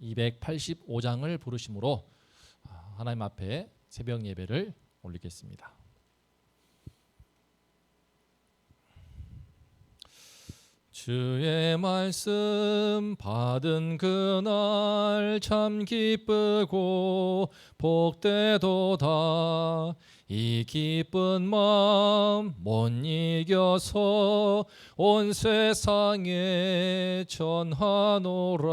285장을 부르심으로 아, 하나님 앞에 새벽 예배를 올리겠습니다. 주의 말씀 받은 그날 참 기쁘고 복되도다. 이 기쁜 마음 못 이겨서 온 세상에 전하노라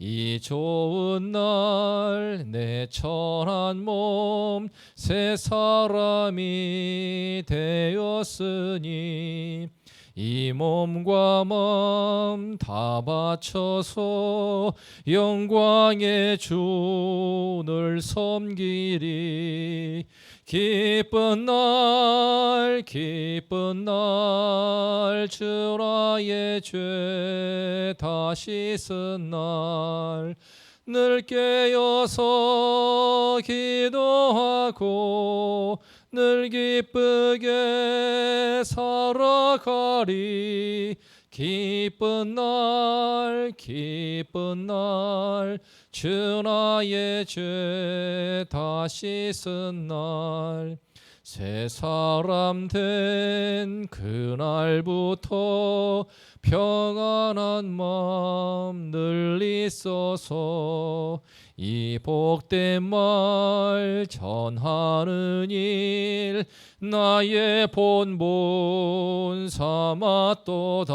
이 좋은 날 내 천한 몸 새 사람이 되었으니 이 몸과 마음 다 바쳐서 영광의 주를 섬기리 기쁜 날 기쁜 날주 나의 죄 다시 쓴날 늘 깨어서 기도하고 늘 기쁘게 살아가리 기쁜 날 기쁜 날 주 나의 죄 다시 쓴날 새 사람 된 그날부터 평안한 마음 늘 있어서. 이 복된 말 전하는 일 나의 본분 삼았도다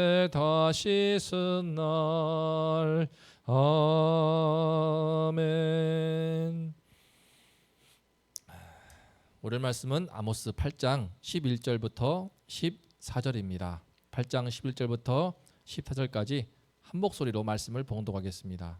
다시 쓴날. 아멘. 오늘 말씀은 아모스 8장 11절부터 14절입니다. 8장 11절부터 14절까지 한 목소리로 말씀을 봉독하겠습니다.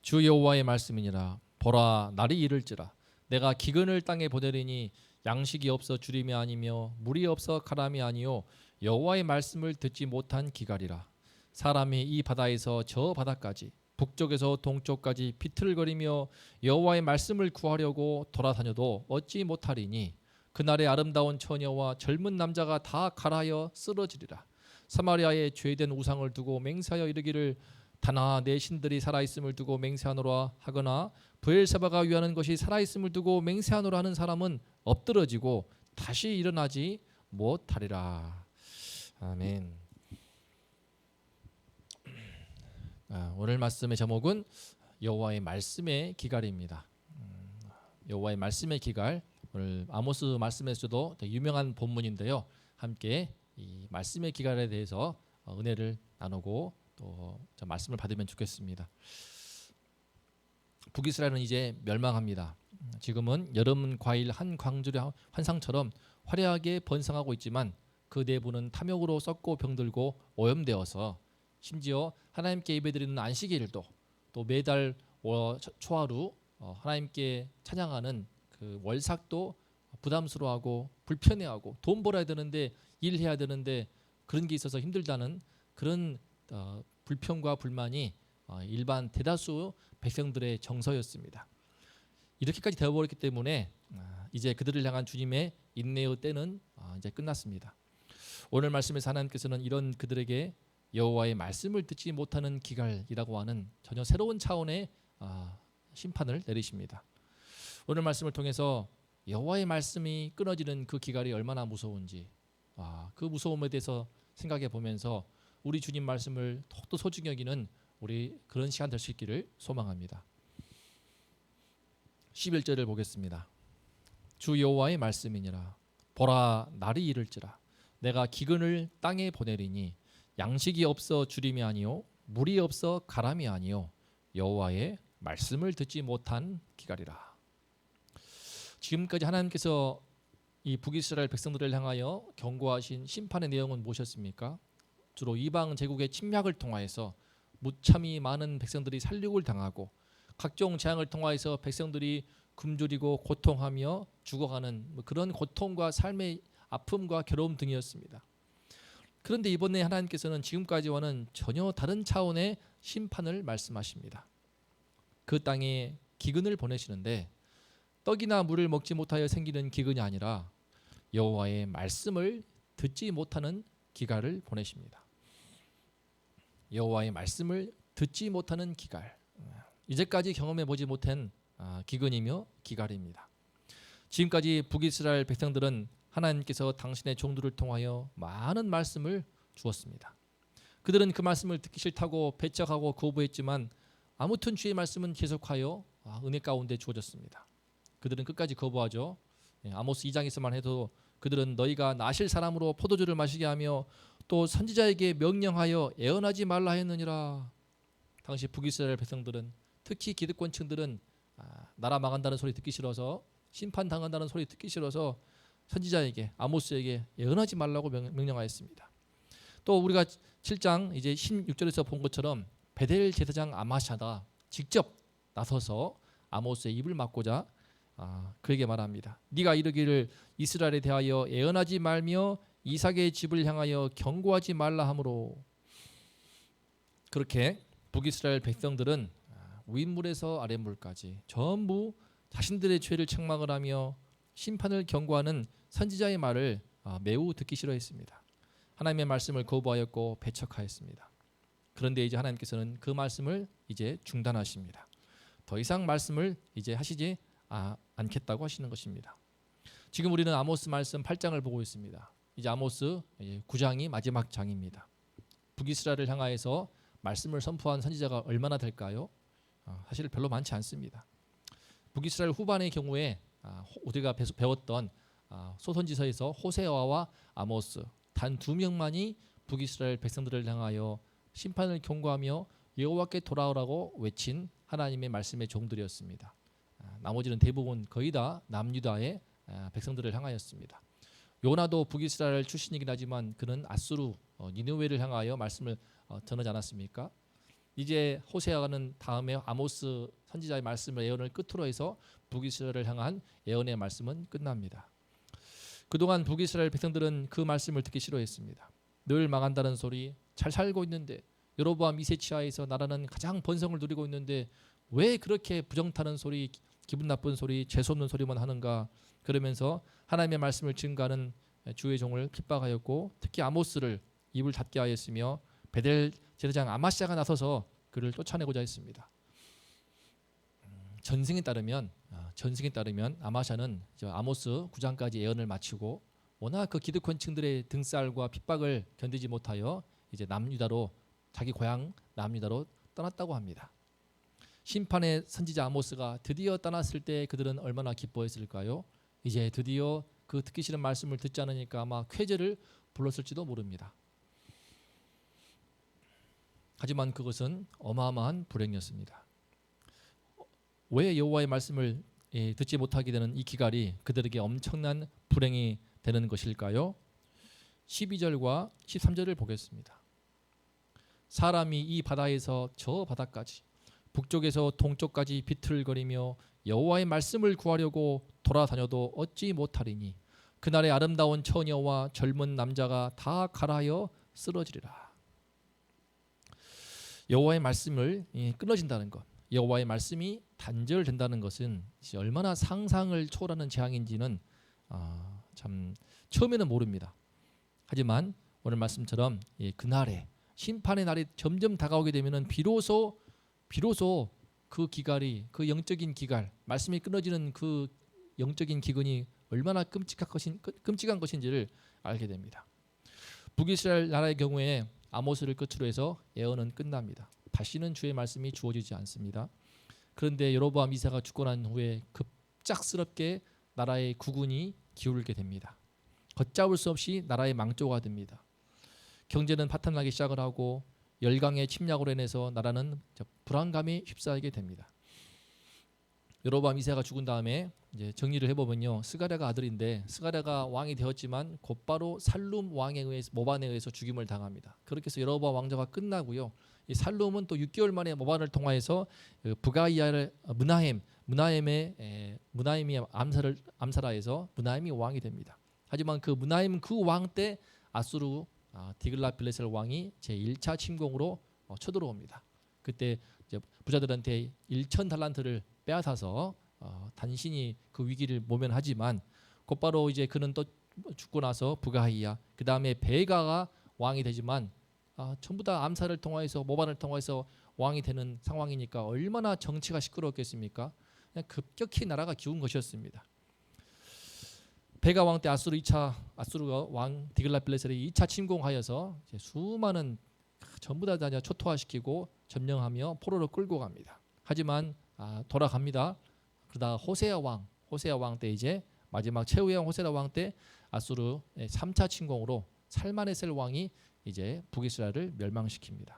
주 여호와의 말씀이니라. 보라 날이 이를지라. 내가 기근을 땅에 보내리니 양식이 없어 주림이 아니며 물이 없어 가람이 아니요 여호와의 말씀을 듣지 못한 기갈이라. 사람이 이 바다에서 저 바다까지 북쪽에서 동쪽까지 비틀거리며 여호와의 말씀을 구하려고 돌아다녀도 얻지 못하리니 그날의 아름다운 처녀와 젊은 남자가 다 갈하여 쓰러지리라. 사마리아에 죄된 우상을 두고 맹세하여 이르기를 다나 내 신들이 살아 있음을 두고 맹세하노라 하거나 브엘세바가 위하는 것이 살아 있음을 두고 맹세하노라 하는 사람은 엎드러지고 다시 일어나지 못하리라. 아멘. 아, 오늘 말씀의 제목은 여호와의 말씀의 기갈입니다. 음, 여호와의 말씀의 기갈. 오늘 아모스 말씀에서도 유명한 본문인데요. 함께 이 말씀의 기갈에 대해서 어, 은혜를 나누고 또 말씀을 받으면 좋겠습니다. 북이스라엘은 이제 멸망합니다. 지금은 여름 과일 한 광주의 환상처럼 화려하게 번성하고 있지만 그 내부는 탐욕으로 썩고 병들고 오염되어서 심지어 하나님께 예배드리는 안식일도 또 매달 월- 초하루 어, 하나님께 찬양하는 그 월삭도 부담스러워하고 불편해하고 돈 벌어야 되는데 일해야 되는데 그런 게 있어서 힘들다는 그런 어, 불평과 불만이 어, 일반 대다수 백성들의 정서였습니다. 이렇게까지 되어버렸기 때문에 아, 이제 그들을 향한 주님의 인내의 때는 아, 이제 끝났습니다. 오늘 말씀에서 하나님께서는 이런 그들에게 여호와의 말씀을 듣지 못하는 기갈이라고 하는 전혀 새로운 차원의 아, 심판을 내리십니다. 오늘 말씀을 통해서 여호와의 말씀이 끊어지는 그 기갈이 얼마나 무서운지 아, 그 무서움에 대해서 생각해 보면서 우리 주님 말씀을 더욱더 소중히 여기는 우리 그런 시간 될 수 있기를 소망합니다. 11절을 보겠습니다. 주 여호와의 말씀이니라 보라 날이 이를지라 내가 기근을 땅에 보내리니 양식이 없어 주림이 아니요 물이 없어 가람이 아니요 여호와의 말씀을 듣지 못한 기갈이라. 지금까지 하나님께서 이 북이스라엘 백성들을 향하여 경고하신 심판의 내용은 무엇이었습니까? 주로 이방 제국의 침략을 통하여서 무참히 많은 백성들이 살육을 당하고 각종 재앙을 통하여서 백성들이 굶주리고 고통하며 죽어가는 뭐 그런 고통과 삶의 아픔과 괴로움 등이었습니다. 그런데 이번에 하나님께서는 지금까지와는 전혀 다른 차원의 심판을 말씀하십니다. 그 땅에 기근을 보내시는데 떡이나 물을 먹지 못하여 생기는 기근이 아니라 여호와의 말씀을 듣지 못하는 기갈을 보내십니다. 여호와의 말씀을 듣지 못하는 기갈. 이제까지 경험해 보지 못한 아, 기근이며 기갈입니다. 지금까지 북이스라엘 백성들은 하나님께서 당신의 종들을 통하여 많은 말씀을 주었습니다. 그들은 그 말씀을 듣기 싫다고 배척하고 거부했지만 아무튼 주의 말씀은 계속하여 아, 은혜 가운데 주어졌습니다. 그들은 끝까지 거부하죠. 예, 아모스 2장에서만 해도 그들은 너희가 나실 사람으로 포도주를 마시게 하며 또 선지자에게 명령하여 애언하지 말라 했느니라. 당시 북이스라엘 백성들은 특히 기득권층들은 아, 나라 망한다는 소리 듣기 싫어서 심판 당한다는 소리 듣기 싫어서 선지자에게 아모스에게 예언하지 말라고 명, 명령하였습니다. 또 우리가 7장 이제 16절에서 본 것처럼 베델 제사장 아마샤가 직접 나서서 아모스의 입을 막고자 아, 그에게 말합니다. 네가 이르기를 이스라엘에 대하여 예언하지 말며 이삭의 집을 향하여 경고하지 말라 하므로 그렇게 북이스라엘 백성들은 아, 윗물에서 아랫물까지 전부 자신들의 죄를 책망을 하며 심판을 경고하는 선지자의 말을 아, 매우 듣기 싫어했습니다. 하나님의 말씀을 거부하였고 배척하였습니다. 그런데 이제 하나님께서는 그 말씀을 이제 중단하십니다. 더 이상 말씀을 이제 하시지 아, 않겠다고 하시는 것입니다. 지금 우리는 아모스 말씀 8장을 보고 있습니다. 이제 아모스 9장이 마지막 장입니다. 북이스라엘을 향하여서 말씀을 선포한 선지자가 얼마나 될까요? 아, 사실 별로 많지 않습니다. 북이스라엘 후반의 경우에 아, 호- 우리가 배웠던 아, 소선지서에서 호세아와 아모스 단 두 명만이 북이스라엘 백성들을 향하여 심판을 경고하며 여호와께 돌아오라고 외친 하나님의 말씀의 종들이었습니다. 아, 나머지는 대부분 거의 다 남유다의 아, 백성들을 향하였습니다. 요나도 북이스라엘 출신이긴 하지만 그는 아수르 어, 니느웨를 향하여 말씀을 어, 전하지 않았습니까? 이제 호세아는 다음에 아모스 선지자의 말씀을 예언을 끝으로 해서 북이스라엘을 향한 예언의 말씀은 끝납니다. 그동안 북이스라엘 백성들은 그 말씀을 듣기 싫어했습니다. 늘 망한다는 소리, 잘 살고 있는데 여로보암 2세 치하에서 나라는 가장 번성을 누리고 있는데 왜 그렇게 부정타는 소리, 기분 나쁜 소리, 재수 없는 소리만 하는가? 그러면서 하나님의 말씀을 증가하는 주의 종을 핍박하였고 특히 아모스를 입을 닫게 하였으며 베델 제사장 아마시아가 나서서 그를 쫓아내고자 했습니다. 음, 전승에 따르면 아, 전승에 따르면 아마샤는 아모스 9장까지 예언을 마치고 워낙 그 기득권층들의 등살과 핍박을 견디지 못하여 이제 남유다로 자기 고향 남유다로 떠났다고 합니다. 심판의 선지자 아모스가 드디어 떠났을 때 그들은 얼마나 기뻐했을까요? 이제 드디어 그 듣기 싫은 말씀을 듣지 않으니까 아마 쾌제를 불렀을지도 모릅니다. 하지만 그것은 어마어마한 불행이었습니다. 왜 여호와의 말씀을 예, 듣지 못하게 되는 이 기갈이 그들에게 엄청난 불행이 되는 것일까요? 12절과 13절을 보겠습니다. 사람이 이 바다에서 저 바다까지 북쪽에서 동쪽까지 비틀거리며 여호와의 말씀을 구하려고 돌아다녀도 얻지 못하리니 그날의 아름다운 처녀와 젊은 남자가 다 갈아여 쓰러지리라. 여호와의 말씀을 예, 끊어진다는 것, 여호와의 말씀이 단절된다는 것은 얼마나 상상을 초월하는 재앙인지는 아, 참 처음에는 모릅니다. 하지만 오늘 말씀처럼 예, 그날에 심판의 날이 점점 다가오게 되면은 비로소 비로소 그 기갈이 그 영적인 기갈 말씀이 끊어지는 그 영적인 기근이 얼마나 끔찍한 것인 끔찍한 것인지를 알게 됩니다. 북이스라엘 나라의 경우에 아모스를 끝으로 해서 예언은 끝납니다. 다시는 주의 말씀이 주어지지 않습니다. 그런데 여로보암 이사가 죽고 난 후에 급작스럽게 나라의 국운이 기울게 됩니다. 걷잡을 수 없이 나라의 망조가 됩니다. 경제는 파탄나기 시작을 하고 열강의 침략으로 인해서 나라는 불안감에 휩싸이게 됩니다. 여로보암 이세가 죽은 다음에 이제 정리를 해보면요 스가랴가 아들인데 스가랴가 왕이 되었지만 곧바로 살룸 왕에 의해서 모반에 의해서 죽임을 당합니다. 그렇게 해서 여로보암 왕조가 끝나고요. 이 살룸은 또 6개월 만에 모반을 통하여서 그 부가이아를 문하햄 문하햄의 에, 문하햄이 암살을 암살하여서 문하햄이 왕이 됩니다. 하지만 그 문하햄 그 왕 때 아수르 아, 디글라필레셀 왕이 제 1차 침공으로 어, 쳐들어옵니다. 그때 부자들한테 1천 달란트를 빼앗아서 어, 단신이 그 위기를 모면하지만 곧바로 이제 그는 또 죽고 나서 부가이야 그 다음에 베가가 왕이 되지만 아, 전부 다 암살을 통하여서 모반을 통해서 왕이 되는 상황이니까 얼마나 정치가 시끄러웠겠습니까? 그냥 급격히 나라가 기운 것이었습니다. 베가 왕 때 아수르 2차 아수르가 왕 디글라필레셀이 2차 침공하여서 수많은 전부 다 초토화시키고 점령하며 포로로 끌고 갑니다. 하지만 아, 돌아갑니다. 그러다 호세아 왕, 호세아 왕 때 이제 마지막 최후의 왕 호세아 왕 때 아수르 3차 침공으로 살마네셀 왕이 이제 북이스라엘을 멸망시킵니다.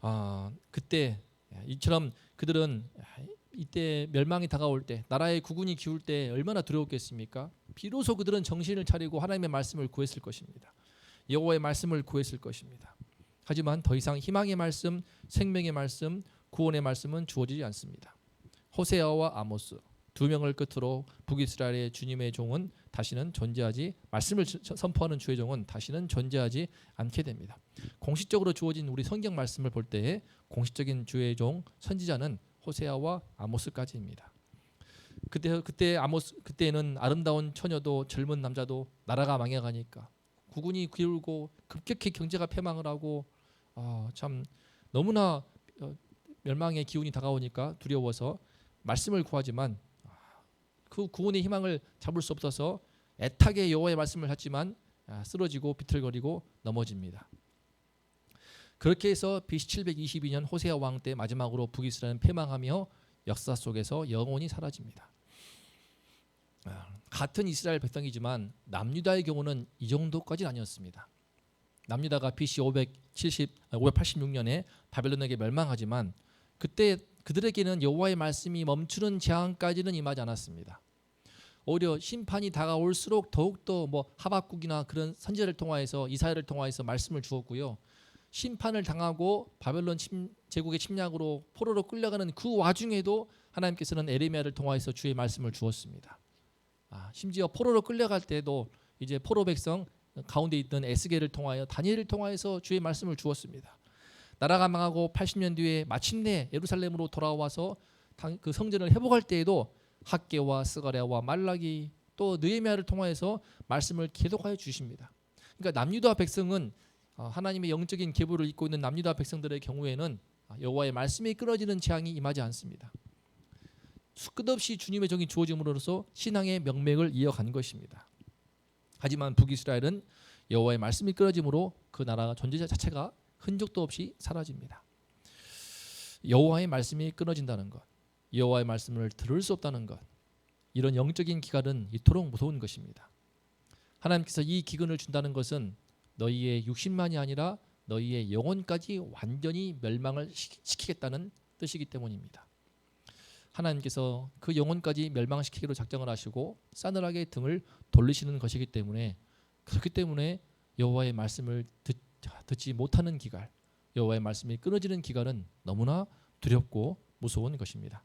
아, 그때 이처럼 그들은 이때 멸망이 다가올 때 나라의 국군이 기울 때 얼마나 두려웠겠습니까? 비로소 그들은 정신을 차리고 하나님의 말씀을 구했을 것입니다. 여호와의 말씀을 구했을 것입니다. 하지만 더 이상 희망의 말씀, 생명의 말씀, 구원의 말씀은 주어지지 않습니다. 호세아와 아모스 두 명을 끝으로 북이스라엘의 주님의 종은 다시는 존재하지 말씀을 선포하는 주의 종은 다시는 존재하지 않게 됩니다. 공식적으로 주어진 우리 성경 말씀을 볼 때에 공식적인 주의 종 선지자는 호세아와 아모스까지입니다. 그때 그때 아모스 그때는 아름다운 처녀도 젊은 남자도 나라가 망해가니까 국군이 기울고 급격히 경제가 패망을 하고 아, 참 너무나 어, 멸망의 기운이 다가오니까 두려워서 말씀을 구하지만 아, 그 구원의 희망을 잡을 수 없어서 애타게 여호와의 말씀을 하지만 아, 쓰러지고 비틀거리고 넘어집니다. 그렇게 해서 BC 722년 호세아 왕 때 마지막으로 북이스라엘은 패망하며 역사 속에서 영원히 사라집니다. 아, 같은 이스라엘 백성이지만 남유다의 경우는 이 정도까지는 아니었습니다. 남유다가 BC 570 586년에 바벨론에게 멸망하지만 그때 그들에게는 여호와의 말씀이 멈추는 재앙까지는 임하지 않았습니다. 오히려 심판이 다가올수록 더욱더 뭐 하박국이나 그런 선지자를 통하여서 이사야를 통하여서 말씀을 주었고요. 심판을 당하고 바벨론 침, 제국의 침략으로 포로로 끌려가는 그 와중에도 하나님께서는 에레미야를 통하여서 주의 말씀을 주었습니다. 아, 심지어 포로로 끌려갈 때도 이제 포로 백성 가운데 있던 에스겔을 통하여 다니엘을 통하여서 주의 말씀을 주었습니다. 나라가 망하고 80년 뒤에 마침내 예루살렘으로 돌아와서 그 성전을 회복할 때에도 학계와 스가랴와 말라기 또 느헤미야를 통하여서 말씀을 계속하여 주십니다. 그러니까 남유다 백성은 어, 하나님의 영적인 계보를 입고 있는 남유다 백성들의 경우에는 아, 여호와의 말씀이 끊어지는 재앙이 임하지 않습니다. 끝없이 주님의 정이 주어짐으로써 신앙의 명맥을 이어간 것입니다. 하지만 북이스라엘은 여호와의 말씀이 끊어짐으로 그 나라 존재 자체가 흔적도 없이 사라집니다. 여호와의 말씀이 끊어진다는 것, 여호와의 말씀을 들을 수 없다는 것, 이런 영적인 기간은 이토록 무서운 것입니다. 하나님께서 이 기근을 준다는 것은 너희의 육신만이 아니라 너희의 영혼까지 완전히 멸망을 시키겠다는 뜻이기 때문입니다. 하나님께서 그 영혼까지 멸망시키기로 작정을 하시고 싸늘하게 등을 돌리시는 것이기 때문에 그렇기 때문에 여호와의 말씀을 듣, 듣지 못하는 기갈, 여호와의 말씀이 끊어지는 기갈은 너무나 두렵고 무서운 것입니다.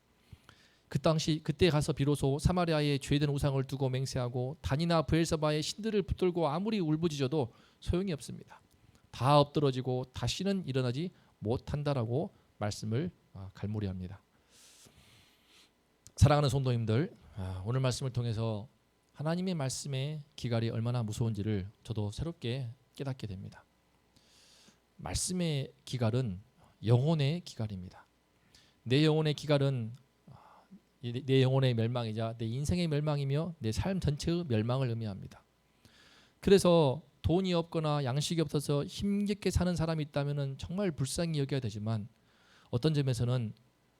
그 당시 그때 가서 비로소 사마리아에 죄된 우상을 두고 맹세하고 단이나 브엘사바의 신들을 붙들고 아무리 울부짖어도 소용이 없습니다. 다 엎드러지고 다시는 일어나지 못한다라고 말씀을 아, 갈무리합니다. 사랑하는 성도님들, 아, 오늘 말씀을 통해서 하나님의 말씀의 기갈이 얼마나 무서운지를 저도 새롭게 깨닫게 됩니다. 말씀의 기갈은 영혼의 기갈입니다. 내 영혼의 기갈은 아, 내 영혼의 멸망이자 내 인생의 멸망이며 내 삶 전체의 멸망을 의미합니다. 그래서 돈이 없거나 양식이 없어서 힘겹게 사는 사람이 있다면 정말 불쌍히 여겨야 되지만 어떤 점에서는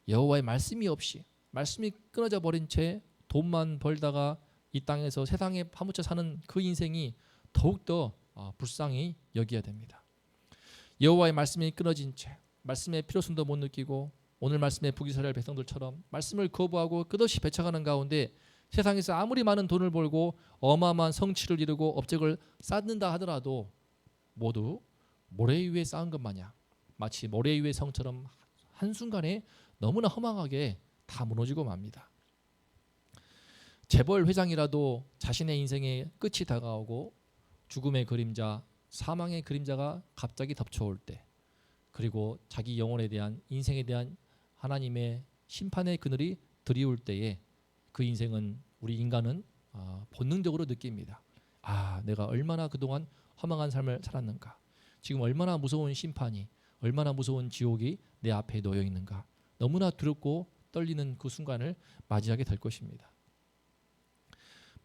여호와의 말씀이 없이 말씀이 끊어져 버린 채 돈만 벌다가 이 땅에서 세상에 파묻혀 사는 그 인생이 더욱더 아, 불쌍히 여겨야 됩니다. 여호와의 말씀이 끊어진 채 말씀의 필요성도 못 느끼고 오늘 말씀의 북이스라엘 백성들처럼 말씀을 거부하고 끝없이 배쳐가는 가운데 세상에서 아무리 많은 돈을 벌고 어마어마한 성취를 이루고 업적을 쌓는다 하더라도 모두 모래 위에 쌓은 것 마냥 마치 모래 위의 성처럼 한순간에 너무나 허망하게 다 무너지고 맙니다. 재벌 회장이라도 자신의 인생의 끝이 다가오고 죽음의 그림자, 사망의 그림자가 갑자기 덮쳐올 때 그리고 자기 영혼에 대한 인생에 대한 하나님의 심판의 그늘이 드리울 때에 그 인생은 우리 인간은 아, 본능적으로 느낍니다. 아, 내가 얼마나 그동안 허망한 삶을 살았는가. 지금 얼마나 무서운 심판이, 얼마나 무서운 지옥이 내 앞에 놓여 있는가. 너무나 두렵고 떨리는 그 순간을 맞이하게 될 것입니다.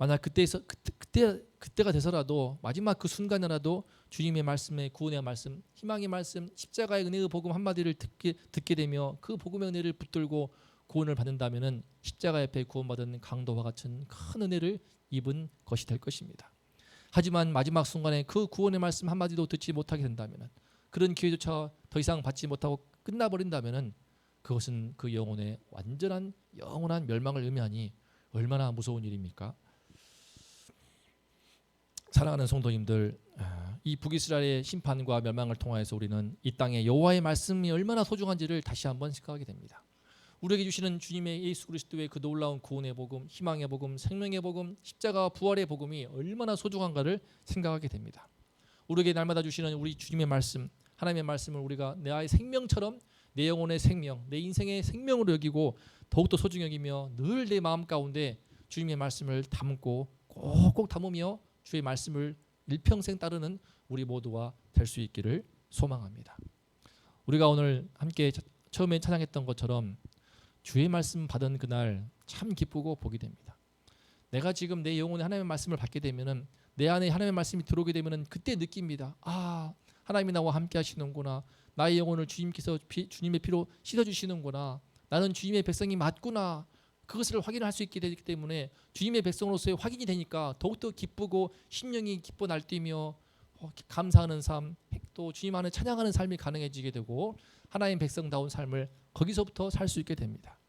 만약 그때에서 그때, 그때 그때가 돼서라도 마지막 그 순간이라도 주님의 말씀에 구원의 말씀, 희망의 말씀, 십자가의 은혜의 복음 한 마디를 듣게 듣게 되며 그 복음의 은혜를 붙들고 구원을 받는다면은 십자가 옆에 구원받은 강도와 같은 큰 은혜를 입은 것이 될 것입니다. 하지만 마지막 순간에 그 구원의 말씀 한 마디도 듣지 못하게 된다면은 그런 기회조차 더 이상 받지 못하고 끝나버린다면은 그것은 그 영혼의 완전한 영원한 멸망을 의미하니 얼마나 무서운 일입니까? 사랑하는 성도님들, 아, 이 북이스라엘의 심판과 멸망을 통하여서 우리는 이 땅에 여호와의 말씀이 얼마나 소중한지를 다시 한번 생각하게 됩니다. 우리에게 주시는 주님의 예수 그리스도의 그 놀라운 구원의 복음, 희망의 복음, 생명의 복음, 십자가와 부활의 복음이 얼마나 소중한가를 생각하게 됩니다. 우리에게 날마다 주시는 우리 주님의 말씀, 하나님의 말씀을 우리가 내 아이 생명처럼 내 영혼의 생명, 내 인생의 생명으로 여기고 더욱더 소중히 여기며 늘 내 마음 가운데 주님의 말씀을 담고 꼭꼭 담으며 주의 말씀을 일평생 따르는 우리 모두가 될 수 있기를 소망합니다. 우리가 오늘 함께 처음에 찬양했던 것처럼 주의 말씀 받은 그날 참 기쁘고 복이 됩니다. 내가 지금 내 영혼에 하나님의 말씀을 받게 되면은 내 안에 하나님의 말씀이 들어오게 되면은 그때 느낍니다. 아 하나님이 나와 함께 하시는구나. 나의 영혼을 주님께서 피, 주님의 피로 씻어 주시는구나. 나는 주님의 백성이 맞구나. 그것을 확인할 수 있게 되기 때문에 주님의 백성으로서의 확인이 되니까 더욱더 기쁘고 심령이 기뻐 날뛰며 어, 감사하는 삶, 또 주님 안에 찬양하는 삶이 가능해지게 되고 하나님 백성다운 삶을 거기서부터 살 수 있게 됩니다.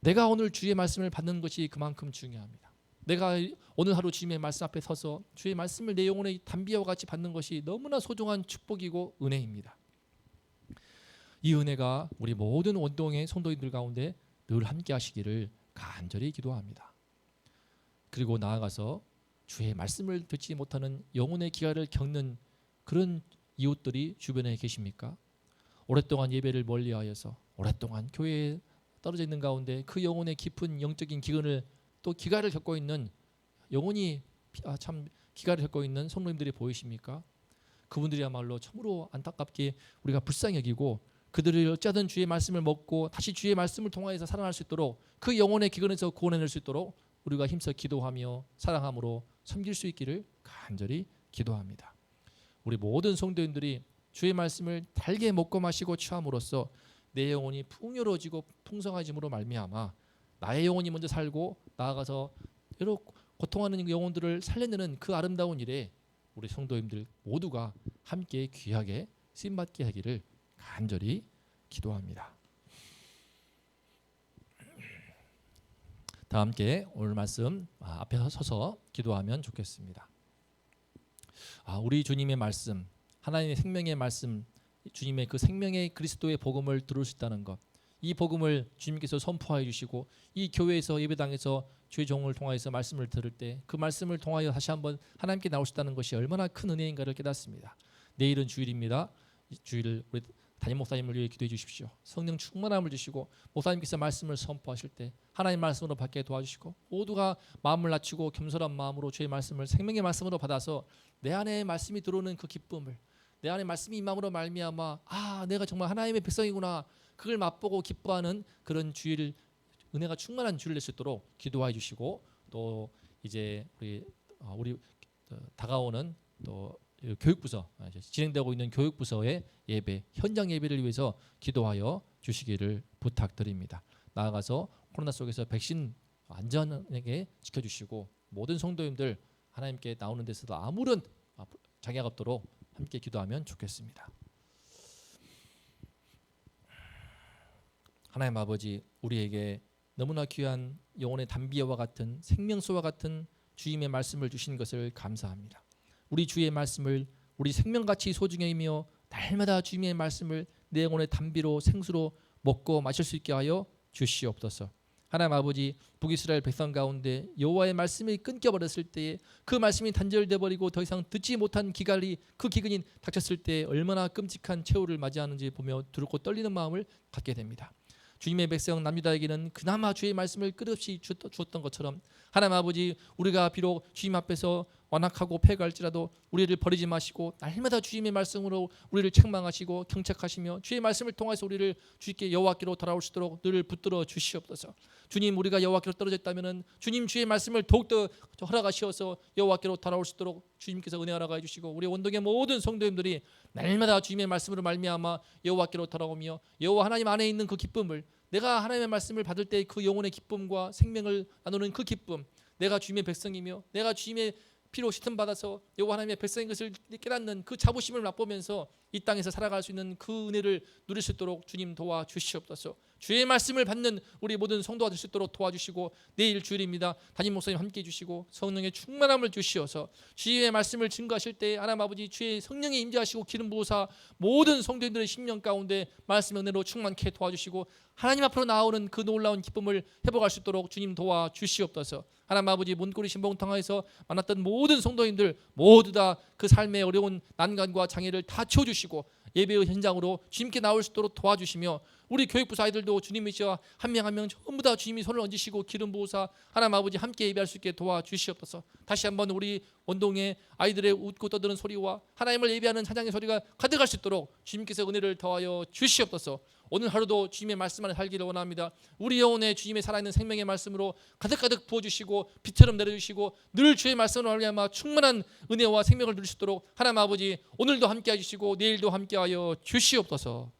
내가 오늘 주의 말씀을 받는 것이 그만큼 중요합니다. 내가 오늘 하루 주님의 말씀 앞에 서서 주의 말씀을 내 영혼의 담비와 같이 받는 것이 너무나 소중한 축복이고 은혜입니다. 이 은혜가 우리 모든 원동의 성도인들 가운데 늘 함께 하시기를 간절히 기도합니다. 그리고 나아가서 주의 말씀을 듣지 못하는 영혼의 기아를 겪는 그런 이웃들이 주변에 계십니까? 오랫동안 예배를 멀리하여서 오랫동안 교회에 떨어져 있는 가운데 그 영혼의 깊은 영적인 기근을 또 기가를 겪고 있는 영혼이 아, 참 기가를 겪고 있는 성도님들이 보이십니까? 그분들이야말로 참으로 안타깝게 우리가 불쌍히 여기고 그들을 어찌하든 주의 말씀을 먹고 다시 주의 말씀을 통하여서 살아날 수 있도록 그 영혼의 기근에서 구원해낼 수 있도록 우리가 힘써 기도하며 사랑함으로 섬길 수 있기를 간절히 기도합니다. 우리 모든 성도인들이 주의 말씀을 달게 먹고 마시고 취함으로써 내 영혼이 풍요로워지고 풍성해짐으로 말미암아 나의 영혼이 먼저 살고 나아가서 여러 고통하는 영혼들을 살려내는 그 아름다운 일에 우리 성도님들 모두가 함께 귀하게 쓰임 받게 하기를 간절히 기도합니다. 다 함께 오늘 말씀 아, 앞에 서서 기도하면 좋겠습니다. 아, 우리 주님의 말씀, 하나님의 생명의 말씀, 주님의 그 생명의 그리스도의 복음을 들을 수 있다는 것. 이 복음을 주님께서 선포해 주시고 이 교회에서 예배당에서 죄종을 통하여서 말씀을 들을 때 그 말씀을 통하여 다시 한번 하나님께 나오셨다는 것이 얼마나 큰 은혜인가를 깨닫습니다. 내일은 주일입니다. 주일을 우리 담임 목사님을 위해 기도해 주십시오. 성령 충만함을 주시고 목사님께서 말씀을 선포하실 때 하나님 말씀으로 받게 도와주시고 모두가 마음을 낮추고 겸손한 마음으로 주의 말씀을 생명의 말씀으로 받아서 내 안에 말씀이 들어오는 그 기쁨을 내 안에 말씀이 임함으로 말미암아 아 내가 정말 하나님의 백성이구나 그걸 맛보고 기뻐하는 그런 주일 은혜가 충만한 주일 낼수 있도록 기도해 주시고 또 이제 우리 어, 우리 어, 다가오는 또 교육부서 진행되고 있는 교육부서의 예배 현장 예배를 위해서 기도하여 주시기를 부탁드립니다. 나아가서 코로나 속에서 백신 안전하게 지켜주시고 모든 성도님들 하나님께 나오는 데서도 아무런 아, 장애가 없도록 함께 기도하면 좋겠습니다. 하나님 아버지 우리에게 너무나 귀한 영혼의 담비와 같은 생명수와 같은 주님의 말씀을 주신 것을 감사합니다. 우리 주의 말씀을 우리 생명같이 소중히 여기며 날마다 주님의 말씀을 내 영혼의 담비로 생수로 먹고 마실 수 있게 하여 주시옵소서. 하나님 아버지 북이스라엘 백성 가운데 여호와의 말씀이 끊겨 버렸을 때에 그 말씀이 단절돼 버리고 더 이상 듣지 못한 기갈이 그 기근이 닥쳤을 때 얼마나 끔찍한 최후를 맞이하는지 보며 두렵고 떨리는 마음을 갖게 됩니다. 주님의 백성 남유다에게는 그나마 주의 말씀을 끝없이 주었던 것처럼 하나님 아버지 우리가 비록 주님 앞에서 완악하고 패갈지라도 우리를 버리지 마시고 날마다 주님의 말씀으로 우리를 책망하시고 경책하시며 주의 말씀을 통해서 우리를 주님께 여호와께로 돌아올 수 있도록 늘 붙들어 주시옵소서. 주님 우리가 여호와께로 떨어져 있다면은 주님 주의 말씀을 더욱더 허락하시어서 여호와께로 돌아올 수 있도록 주님께서 은혜 허락해 주시고 우리 원동의 모든 성도님들이 날마다 주님의 말씀으로 말미암아 여호와께로 돌아오며 여호와 하나님 안에 있는 그 기쁨을 내가 하나님의 말씀을 받을 때 그 영혼의 기쁨과 생명을 나누는 그 기쁨 내가 주님의 백성이며 내가 주님의 피로 씻음 받아서 여호와 하나님의 백성인 것을 깨닫는 그 자부심을 맛보면서 이 땅에서 살아갈 수 있는 그 은혜를 누릴 수 있도록 주님 도와 주시옵소서. 주의 말씀을 받는 우리 모든 성도가 될 수 있도록 도와주시고 내일 주일입니다. 담임 목사님 함께 해 주시고 성령의 충만함을 주시어서 주의 말씀을 증거하실 때 하나님 아버지 주의 성령이 임재하시고 기름 부으사 모든 성도들의 심령 가운데 말씀의 은혜로 충만케 도와주시고 하나님 앞으로 나오는 그 놀라운 기쁨을 회복할 수 있도록 주님 도와 주시옵소서. 하나님 아버지 문고리 신봉탕에서 만났던 모든 성도님들 모두 다 그 삶의 어려운 난간과 장애를 다 채워주시 고 예배의 현장으로 주님께 나올 수 있도록 도와주시며 우리 교육부사 아이들도 주님이시와 한명 한 명 전부 다 주님이 손을 얹으시고 기름 부으사 하나님 아버지 함께 예배할 수 있게 도와주시옵소서. 다시 한번 우리 원동의 아이들의 웃고 떠드는 소리와 하나님을 예배하는 찬양의 소리가 가득할 수 있도록 주님께서 은혜를 더하여 주시옵소서 오늘 하루도 주님의 말씀 안에 살기를 원합니다. 우리 영혼에 주님의 살아있는 생명의 말씀으로 가득가득 부어주시고 빛처럼 내려주시고 늘 주의 말씀으로 말미암아 충만한 은혜와 생명을 누릴 수 있도록 하나님 아버지 오늘도 함께해 주시고 내일도 함께하여 주시옵소서.